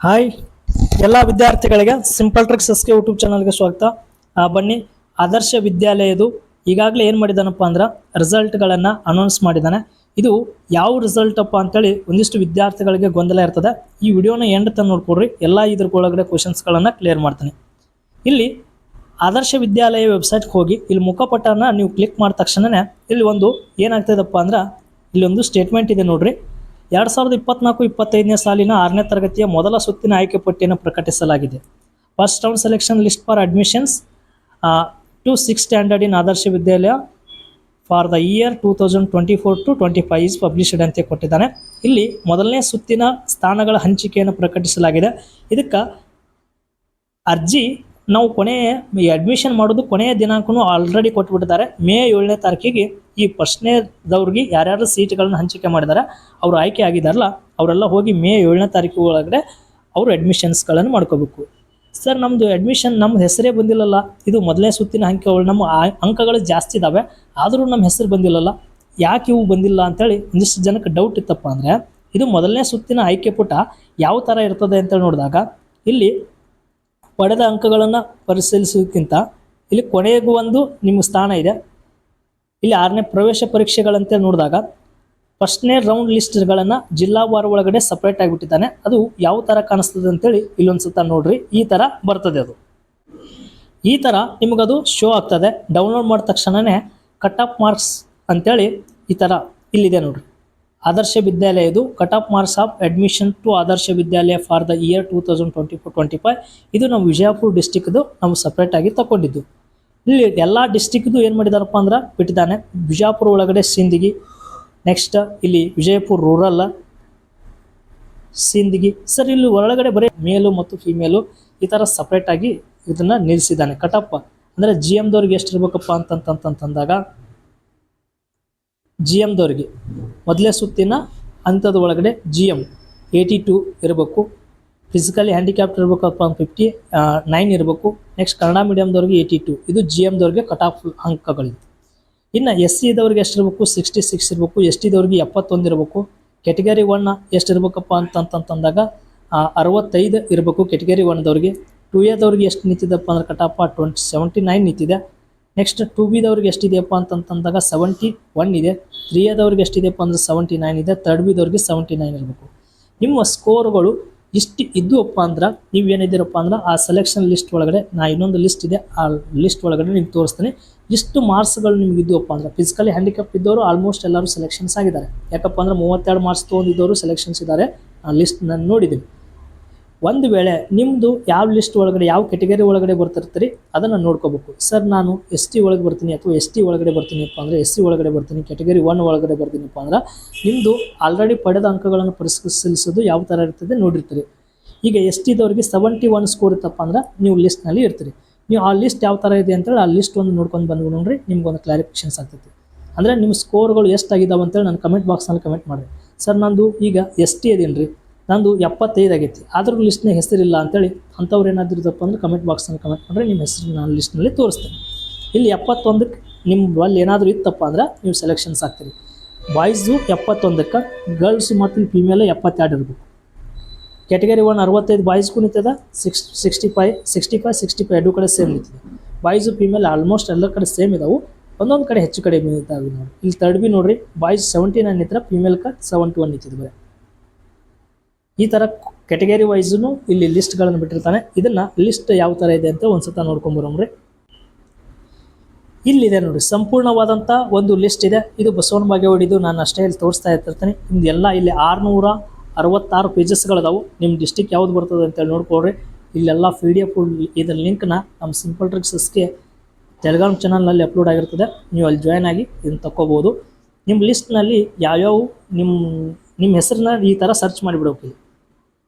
Hi ಎಲ್ಲ ವಿದ್ಯಾರ್ಥಿಗಳಿಗೆ simple tricks S K YouTube ಚಾನಲ್ಗೆ ಸ್ವಾಗತ. ಬನ್ನಿ. ಆದರ್ಶ ವಿದ್ಯಾಲಯದು ಈಗಾಗಲೇ ಏನು ಮಾಡಿದಾನಪ್ಪ ಅಂದ್ರೆ ರಿಸಲ್ಟ್ಗಳನ್ನು ಅನೌನ್ಸ್ ಮಾಡಿದ್ದಾನೆ. ಇದು ಯಾವ ರಿಸಲ್ಟ್ ಅಪ್ಪ ಅಂತೇಳಿ ಒಂದಿಷ್ಟು ವಿದ್ಯಾರ್ಥಿಗಳಿಗೆ ಗೊಂದಲ ಇರ್ತದೆ. ಈ ವಿಡಿಯೋನ ಎಂಡ್ ತನಕ ನೋಡ್ಕೊಡ್ರಿ. ಎಲ್ಲ ಇದ್ರ ಒಳಗಡೆ ಕ್ವಶನ್ಸ್ಗಳನ್ನು ಕ್ಲಿಯರ್ ಮಾಡ್ತೀನಿ. ಇಲ್ಲಿ ಆದರ್ಶ ವಿದ್ಯಾಲಯ ವೆಬ್ಸೈಟ್ಗೆ ಹೋಗಿ, ಇಲ್ಲಿ ಮುಖಪಟ್ಟನ ನೀವು ಕ್ಲಿಕ್ ಮಾಡಿದ ತಕ್ಷಣನೇ ಇಲ್ಲಿ ಒಂದು ಏನಾಗ್ತದಪ್ಪ ಅಂದ್ರೆ ಇಲ್ಲೊಂದು ಸ್ಟೇಟ್ಮೆಂಟ್ ಇದೆ ನೋಡ್ರಿ. ಎರಡು ಸಾವಿರದ ಇಪ್ಪತ್ನಾಲ್ಕು, ಇಪ್ಪತ್ತೈದನೇ ಸಾಲಿನ ಆರನೇ ತರಗತಿಯ ಮೊದಲ ಸುತ್ತಿನ ಆಯ್ಕೆ ಪಟ್ಟಿಯನ್ನು ಪ್ರಕಟಿಸಲಾಗಿದೆ. First round selection list for admissions to six standard in Adarsh Vidyalaya for the year two thousand twenty four to twenty five is published ಅಂತ ಕೊಟ್ಟಿದ್ದಾನೆ. ಇಲ್ಲಿ ಮೊದಲನೇ ಸುತ್ತಿನ ಸ್ಥಾನಗಳ ಹಂಚಿಕೆಯನ್ನು ಪ್ರಕಟಿಸಲಾಗಿದೆ. ಇದಕ್ಕೆ ಅರ್ಜಿ ನಾವು ಕೊನೆಯ ಅಡ್ಮಿಷನ್ ಮಾಡೋದು ಕೊನೆಯ ದಿನಾಂಕನೂ ಆಲ್ರೆಡಿ ಕೊಟ್ಬಿಟ್ಟಿದ್ದಾರೆ. ಮೇ ಏಳನೇ ತಾರೀಕಿಗೆ ಈ ಫಸ್ಟ್ನೇದವ್ರಿಗೆ ಯಾರ್ಯಾರು ಸೀಟ್ಗಳನ್ನ ಹಂಚಿಕೆ ಮಾಡಿದ್ದಾರೆ ಅವರು ಆಯ್ಕೆ ಆಗಿದಾರಲ್ಲ, ಅವರೆಲ್ಲ ಹೋಗಿ ಮೇ ಏಳನೇ ತಾರೀಕು ಒಳಗಡೆ ಅವರು ಅಡ್ಮಿಷನ್ಸ್ಗಳನ್ನು ಮಾಡ್ಕೋಬೇಕು. ಸರ್ ನಮ್ಮದು ಅಡ್ಮಿಷನ್ ನಮ್ಮ ಹೆಸರೇ ಬಂದಿಲ್ಲಲ್ಲ. ಇದು ಮೊದಲನೇ ಸುತ್ತಿನ ಅಂಕಗಳು ನಮ್ಮ ಅಂಕಗಳು ಜಾಸ್ತಿ ಇದ್ದಾವೆ ಆದರೂ ನಮ್ಮ ಹೆಸರು ಬಂದಿಲ್ಲಲ್ಲ. ಯಾಕೆ ಇವು ಬಂದಿಲ್ಲ ಅಂತೇಳಿ ಒಂದಿಷ್ಟು ಜನಕ್ಕೆ ಡೌಟ್ ಇತ್ತಪ್ಪ ಅಂದರೆ, ಇದು ಮೊದಲನೇ ಸುತ್ತಿನ ಆಯ್ಕೆ ಪುಟ ಯಾವ ಥರ ಇರ್ತದೆ ಅಂತೇಳಿ ನೋಡಿದಾಗ, ಇಲ್ಲಿ ಪಡೆದ ಅಂಕಗಳನ್ನು ಪರಿಶೀಲಿಸೋದಕ್ಕಿಂತ ಇಲ್ಲಿ ಕೊನೆಗೂ ಒಂದು ನಿಮ್ಮ ಸ್ಥಾನ ಇದೆ. ಇಲ್ಲಿ ಆರನೇ ಪ್ರವೇಶ ಪರೀಕ್ಷೆಗಳಂತ ನೋಡಿದಾಗ ಫಸ್ಟ್ನೇ ರೌಂಡ್ ಲಿಸ್ಟ್ಗಳನ್ನು ಜಿಲ್ಲಾವಾರು ಒಳಗಡೆ ಸಪ್ರೇಟ್ ಆಗಿಬಿಟ್ಟಿದ್ದಾನೆ ಅದು ಯಾವ ಥರ ಕಾಣಿಸ್ತದೆ ಅಂತೇಳಿ ಇಲ್ಲೊಂದು ಸತ ನೋಡ್ರಿ. ಈ ಥರ ಬರ್ತದೆ ಅದು. ಈ ಥರ ನಿಮಗದು ಶೋ ಆಗ್ತದೆ. ಡೌನ್ಲೋಡ್ ಮಾಡಿದ ತಕ್ಷಣವೇ ಕಟ್ ಆಫ್ ಮಾರ್ಕ್ಸ್ ಅಂತೇಳಿ ಈ ಥರ ಇಲ್ಲಿದೆ ನೋಡ್ರಿ. ಆದರ್ಶ ವಿದ್ಯಾಲಯ ಇದು cut off marks of admission to Adarsh Vidyalaya for the year two thousand twenty four, twenty five. ಇದು ನಮ್ಮ ವಿಜಯಪುರ ಡಿಸ್ಟಿಕ್ದು ನಾವು ಸಪ್ರೇಟಾಗಿ ತಗೊಂಡಿದ್ದು. ಇಲ್ಲಿ ಎಲ್ಲ ಡಿಸ್ಟಿಕ್ದು ಏನು ಮಾಡಿದಾರಪ್ಪ ಅಂದ್ರೆ ಬಿಟ್ಟಿದ್ದಾನೆ. ಬಿಜಾಪುರ ಒಳಗಡೆ ಸಿಂದಗಿ ನೆಕ್ಸ್ಟ್ ಇಲ್ಲಿ ವಿಜಯಪುರ ರೂರಲ್ ಸಿಂದಗಿ. ಸರ್ ಇಲ್ಲಿ ಒಳಗಡೆ ಬರೀ ಮೇಲು ಮತ್ತು ಫಿಮೇಲು ಈ ಥರ ಸಪ್ರೇಟಾಗಿ ಇದನ್ನು ನಿಲ್ಲಿಸಿದ್ದಾನೆ ಕಟಪ್ಪ ಅಂದರೆ ಜಿ ಎಮ್ದವ್ರಿಗೆ ಎಷ್ಟಿರ್ಬೇಕಪ್ಪ ಅಂತಂತಂತಂದಾಗ ಜಿ ಎಮ್ದವ್ರಿಗೆ ಮೊದಲೇ ಸುತ್ತಿನ ಹಂತದ ಒಳಗಡೆ ಜಿ ಎಂ ಏಯ್ಟಿ ಟು ಇರಬೇಕು. ಫಿಸಿಕಲಿ ಹ್ಯಾಂಡಿಕ್ಯಾಪ್ಟ್ ಇರಬೇಕಪ್ಪ ಅಂತ ಫಿಫ್ಟಿ ನೈನ್ ಇರಬೇಕು. ನೆಕ್ಸ್ಟ್ ಕನ್ನಡ ಮೀಡಿಯಮ್ದವ್ರಿಗೆ ಏಯ್ಟಿ ಟು ಇದು ಜಿ ಎಮ್ದವ್ರಿಗೆ ಕಟ್ ಆಫ್ ಅಂಕಗಳಿದೆ ಇನ್ನು ಎಸ್ ಸಿ ಎಷ್ಟು ಇರಬೇಕು? ಸಿಕ್ಸ್ಟಿ ಸಿಕ್ಸ್ ಇರಬೇಕು ಎಸ್ ಟಿದವ್ರಿಗೆ ಎಪ್ಪತ್ತೊಂದು ಇರಬೇಕು. ಕೆಟಗರಿ ಒನ್ ಎಷ್ಟು ಇರಬೇಕಪ್ಪ ಅಂತಂತಂದಾಗ ಅರವತ್ತೈದು ಇರಬೇಕು ಕೆಟಗರಿ ಒನ್ದವ್ರಿಗೆ ಟು ಎದವ್ರಿಗೆ ಎಷ್ಟು ನಿಂತಿದೆಪ್ಪ ಅಂದ್ರೆ cut off twenty seventy nine ನಿಂತಿದೆ. ನೆಕ್ಸ್ಟ್ ಟು ಬಿದವ್ರಿಗೆ ಎಷ್ಟಿದೆಯಪ್ಪ ಅಂತಂತಂದಾಗ ಸೆವೆಂಟಿ ಒನ್ ಇದೆ ತ್ರೀ ಎದವ್ರಿಗೆ ಎಷ್ಟಿದೆಯಪ್ಪ ಅಂದ್ರೆ ಸೆವೆಂಟಿ ನೈನ್ ಇದೆ. ತರ್ಡ್ ಬಿದವ್ರಿಗೆ ಸೆವೆಂಟಿ ನೈನ್ ಇರಬೇಕು. ನಿಮ್ಮ ಸ್ಕೋರ್ಗಳು ಇಷ್ಟು ಇದ್ದುವಪ್ಪ ಅಂದ್ರೆ ನೀವು ಏನಿದ್ದೀರಪ್ಪ ಅಂದ್ರೆ ಆ ಸೆಲೆಕ್ಷನ್ ಲಿಸ್ಟ್ ಒಳಗಡೆ, ನಾ ಇನ್ನೊಂದು ಲಿಸ್ಟ್ ಇದೆ, ಆ ಲಿಸ್ಟ್ ಒಳಗಡೆ ನಿಮ್ಗೆ ತೋರಿಸ್ತೀನಿ. ಇಷ್ಟು ಮಾರ್ಕ್ಸ್ಗಳು ನಿಮ್ಗೆ ಇದ್ದುವಪ್ಪ ಅಂದ್ರೆ ಫಿಸಿಕಲಿ ಹ್ಯಾಂಡಿಕ್ಯಾಪ್ ಇದ್ದವರು ಆಲ್ಮೋಸ್ಟ್ ಎಲ್ಲರೂ ಸೆಲೆಕ್ಷನ್ಸ್ ಆಗಿದ್ದಾರೆ. ಯಾಕಪ್ಪ ಅಂದ್ರೆ ಮೂವತ್ತೆರಡು ಮಾರ್ಕ್ಸ್ ತೊಗೊಂಡಿದ್ದವರು ಸೆಲೆಕ್ಷನ್ಸ್ ಇದ್ದಾರೆ ಆ ಲಿಸ್ಟ್ ನಾನು ನೋಡಿದ್ದೀನಿ ಒಂದು ವೇಳೆ ನಿಮ್ಮದು ಯಾವ ಲಿಸ್ಟ್ ಒಳಗಡೆ, ಯಾವ ಕೆಟಗರಿ ಒಳಗಡೆ ಬರ್ತಿರ್ತೀರಿ, ಅದನ್ನು ನೋಡ್ಕೋಬೇಕು. ಸರ್ ನಾನು ಎಸ್ ಟಿ ಒಳಗೆ ಬರ್ತೀನಿ ಅಥವಾ ಎಸ್ ಟಿ ಒಳಗಡೆ ಬರ್ತೀನಿಪ್ಪ ಅಂದರೆ ಎಸ್ ಸಿ ಒಳಗಡೆ ಬರ್ತೀನಿ ಕೆಟಗರಿ ಒನ್ ಒಳಗಡೆ ಬರ್ತೀನಿಪ್ಪ ಅಂದ್ರೆ ನಿಮ್ಮದು ಆಲ್ರೆಡಿ ಪಡೆದ ಅಂಕಗಳನ್ನು ಪರಿಶೀಲಿಸೋದು ಯಾವ ಥರ ಇರ್ತದೆ ನೋಡಿರ್ತೀರಿ. ಈಗ ಎಸ್ ಟಿದವ್ರಿಗೆ ಸೆವೆಂಟಿ ಒನ್ ಸ್ಕೋರ್ ಇತ್ತಪ್ಪ ಅಂದ್ರೆ ನೀವು ಲಿಸ್ಟ್ನಲ್ಲಿ ಇರ್ತೀರಿ. ನೀವು ಆ ಲಿಸ್ಟ್ ಯಾವ ಥರ ಇದೆ ಅಂತೇಳಿ ಆ ಲಿಸ್ಟ್ ಒಂದು ನೋಡ್ಕೊಂಡು ಬಂದು ನೋಡ್ರಿ, ನಿಮ್ಗೊಂದು ಕ್ಲಾರಿಫಿಕೇಷನ್ಸ್ ಆಗ್ತೈತಿ. ಅಂದರೆ ನಿಮ್ಮ ಸ್ಕೋರ್ಗಳು ಎಷ್ಟಾಗಿದ್ದಾವೆ ಅಂತೇಳಿ ನಾನು ಕಮೆಂಟ್ ಬಾಕ್ಸ್ನಲ್ಲಿ ಕಮೆಂಟ್ ಮಾಡಿರಿ. ಸರ್ ನಂದು ಈಗ ಎಸ್ ಟಿ ಅದೇನು ರೀ ನಂದು ಎಪ್ಪತ್ತೈದು ಆಗೈತಿ. ಆದರೂ ಲಿಸ್ಟ್ನಾಗ ಹೆಸರಿಲ್ಲ ಅಂತೇಳಿ ಅಂಥವ್ರು ಏನಾದ್ರು ಇದ್ದಪ್ಪ ಅಂದ್ರೆ ಕಮೆಂಟ್ ಬಾಕ್ಸ್ನಲ್ಲಿ ಕಮೆಂಟ್ ಮಾಡಿದ್ರೆ ನಿಮ್ಮ ಹೆಸರು ನಾನು ಲಿಸ್ಟ್ನಲ್ಲಿ ತೋರಿಸ್ತೇನೆ. ಇಲ್ಲಿ ಎಪ್ಪತ್ತೊಂದಕ್ಕೆ ನಿಮ್ಮ ಅಲ್ಲಿ ಏನಾದರೂ ಇತ್ತಪ್ಪ ಅಂದ್ರೆ ನೀವು ಸೆಲೆಕ್ಷನ್ಸ್ ಆಗ್ತೀರಿ ಬಾಯ್ಸು ಎಪ್ಪತ್ತೊಂದಕ್ಕೆ ಗರ್ಲ್ಸ್ ಮತ್ತು ಫಿಮೇಲ್ ಎಪ್ಪತ್ತೆರಡು ಇರಬೇಕು. ಕ್ಯಾಟಗರಿ ಒನ್ ಅರವತ್ತೈದು ಬಾಯ್ಸ್ಗೂ ನಿಂತದ six sixty five sixty five sixty five ಎರಡು ಕಡೆ ಸೇಮ್ ನಿಂತಿದೆ. ಬಾಯ್ಸು ಫಿಮೇಲ್ ಆಲ್ಮೋಸ್ಟ್ ಎಲ್ಲ ಕಡೆ ಸೇಮ್ ಇದಾವೆ. ಒಂದೊಂದು ಕಡೆ ಹೆಚ್ಚು ಕಡಿಮೆ ಇದ್ದಾವೆ ನೋಡಿ ಇಲ್ಲಿ ತರ್ಡ್ ಬಿ ನೋಡಿರಿ ಬಾಯ್ಸ್ ಸೆವೆಂಟಿ ನೈನ್ ಫೀಮೇಲ್ ಫಿಮೇಲ್ಗೆ ಸೆವೆಂಟಿ ಒನ್ ಬರೀ. ಈ ಥರ ಕೆಟಗರಿ ವೈಸೂ ಇಲ್ಲಿ ಲಿಸ್ಟ್ಗಳನ್ನು ಬಿಟ್ಟಿರ್ತಾನೆ. ಇದನ್ನ ಲಿಸ್ಟ್ ಯಾವ ಥರ ಇದೆ ಅಂತ ಒಂದ್ಸತ ನೋಡ್ಕೊಂಬರೋಮ್ರಿ ಇಲ್ಲಿದೆ ನೋಡಿ ಸಂಪೂರ್ಣವಾದಂಥ ಒಂದು ಲಿಸ್ಟ್ ಇದೆ. ಇದು ಬಸವನ ಬಾಗೇವಾಡಿದು ನಾನು ಅಷ್ಟೇ ಇಲ್ಲಿ ತೋರಿಸ್ತಾ ಇರ್ತಿರ್ತೀನಿ ನಿಮ್ದು ಎಲ್ಲ ಇಲ್ಲಿ ಆರುನೂರ ಅರವತ್ತಾರು ಪೇಜಸ್ಗಳಿದಾವೆ ನಿಮ್ಮ ಡಿಸ್ಟಿಕ್ ಯಾವ್ದು ಬರ್ತದೆ ಅಂತೇಳಿ ನೋಡ್ಕೊಳ್ರಿ. ಇಲ್ಲೆಲ್ಲ ಪಿ ಡಿ ಎಫ್ ಇದರ ಲಿಂಕ್ನ ನಮ್ಮ ಸಿಂಪಲ್ ಟ್ರಿಕ್ಸಸ್ಗೆ ಟೆಲಿಗ್ರಾಮ್ ಚಾನಲ್ನಲ್ಲಿ ಅಪ್ಲೋಡ್ ಆಗಿರ್ತದೆ. ನೀವು ಅಲ್ಲಿ ಜಾಯ್ನ್ ಆಗಿ ಇದನ್ನು ತಗೋಬೋದು ನಿಮ್ಮ ಲಿಸ್ಟ್ನಲ್ಲಿ ಯಾವ್ಯಾವ ನಿಮ್ಮ ನಿಮ್ಮ ಹೆಸರನ್ನ ಈ ಥರ ಸರ್ಚ್ ಮಾಡಿಬಿಡೋಕೆ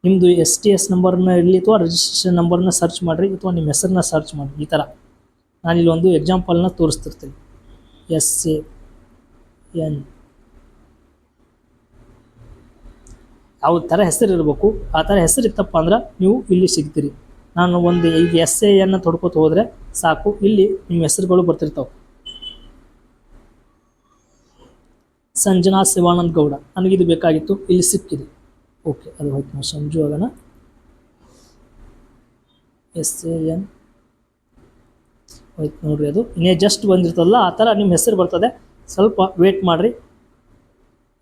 ನಿಮ್ಮದು ಎಸ್ ಟಿ ಎಸ್ ನಂಬರ್ನ ಇರಲಿ ಅಥವಾ ರಿಜಿಸ್ಟ್ರೇಷನ್ ನಂಬರ್ನ ಸರ್ಚ್ ಮಾಡಿರಿ ಅಥವಾ ನಿಮ್ಮ ಹೆಸರನ್ನ ಸರ್ಚ್ ಮಾಡಿರಿ, ಈ ಥರ ನಾನಿಲ್ಲಿ ಒಂದು ಎಕ್ಸಾಂಪಲ್ನ ತೋರಿಸ್ತಿರ್ತೀನಿ. ಎಸ್ ಎ ಎನ್ ಯಾವ ಥರ ಹೆಸರು ಇರಬೇಕು, ಆ ಥರ ಹೆಸರು ಇತ್ತಪ್ಪ ಅಂದ್ರೆ ನೀವು ಇಲ್ಲಿ ಸಿಗ್ತೀರಿ. ನಾನು ಒಂದು ಈಗ ಎಸ್ ಎ ಎನ್ ತೊಡ್ಕೋತ ಹೋದರೆ ಸಾಕು, ಇಲ್ಲಿ ನಿಮ್ಮ ಹೆಸರುಗಳು ಬರ್ತಿರ್ತಾವೆ. ಸಂಜನಾ ಶಿವಾನಂದ ಗೌಡ ನನಗಿದು ಬೇಕಾಗಿತ್ತು, ಇಲ್ಲಿ ಸಿಕ್ಕಿದೆ. ಓಕೆ ಅದು ಹೋಯ್ತು. ನಾವು ಸಂಜು ಆಗೋಣ. S, A, N. ಹೋಯ್ತು ಅದು. ಇನ್ನೇ ಜಸ್ಟ್ ಬಂದಿರ್ತದಲ್ಲ, ಆ ಥರ ನಿಮ್ಮ ಹೆಸರು ಬರ್ತದೆ. ಸ್ವಲ್ಪ ವೇಟ್ ಮಾಡಿರಿ.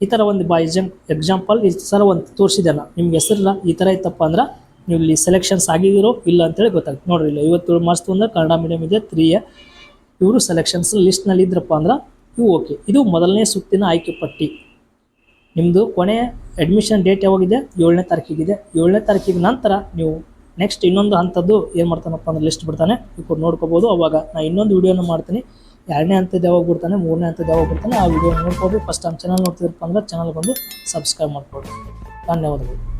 ಈ ಥರ ಒಂದು ಬೈ ಎಕ್ಸಾಮ್ ಎಕ್ಸಾಂಪಲ್ ಈ ಥರ ಒಂದು ತೋರಿಸಿದೆಲ್ಲ ನಿಮ್ಗೆ ಹೆಸರಿಲ್ಲ ಈ ಥರ ಇತ್ತಪ್ಪ ಅಂದ್ರೆ ನೀವು ಇಲ್ಲಿ ಸೆಲೆಕ್ಷನ್ಸ್ ಆಗಿದ್ದೀರೋ ಇಲ್ಲ ಅಂತೇಳಿ ಗೊತ್ತಾಗ್ತದೆ ನೋಡ್ರಿ ಇಲ್ಲ ಐವತ್ತೇಳು ಮಾರ್ಕ್ಸ್ ಅಂದ್ರೆ ಕನ್ನಡ ಮೀಡಿಯಮ್ ಇದೆ ತ್ರೀ ಎ ಇವರು ಸೆಲೆಕ್ಷನ್ಸ್ ಲಿಸ್ಟ್ನಲ್ಲಿ ಇದ್ರಪ್ಪ ಅಂದ್ರೆ ಇವು ಓಕೆ ಇದು ಮೊದಲನೇ ಸುತ್ತಿನ ಆಯ್ಕೆ ಪಟ್ಟಿ. ನಿಮ್ಮದು ಕೊನೆಯ ಅಡ್ಮಿಷನ್ ಡೇಟ್ ಯಾವಾಗಿದೆ? ಏಳನೇ ತಾರೀಕಿಗಿದೆ. ಏಳನೇ ತಾರೀಕಿಗೆ ನಂತರ ನೀವು ನೆಕ್ಸ್ಟ್ ಇನ್ನೊಂದು ಹಂತದ್ದು ಏನು ಮಾಡ್ತಾನಪ್ಪ ಅಂದ್ರೆ ಲಿಸ್ಟ್ ಬಿಡ್ತಾನೆ. ನೀವು ನೋಡ್ಕೋಬೋದು. ಅವಾಗ ನಾನು ಇನ್ನೊಂದು ವಿಡಿಯೋನ ಮಾಡ್ತೀನಿ. ಎರಡನೇ ಹಂತದ ಯಾವಾಗ ಬಿಡ್ತಾನೆ? ಮೂರನೇ ಹಂತದ ಯಾವಾಗ ಬಿಡ್ತಾನೆ? ಆ ವಿಡಿಯೋ ನೋಡ್ಬೋದು ಫಸ್ಟ್ ಟೈಮ್ ಚಾನಲ್ ನೋಡ್ತಿದ್ರಪ್ಪ ಅಂದ್ರೆ ಚಾನಲ್ ಬಂದು ಸಬ್ಸ್ಕ್ರೈಬ್ ಮಾಡ್ಕೊಳ್ಳಿ. ಧನ್ಯವಾದಗಳು.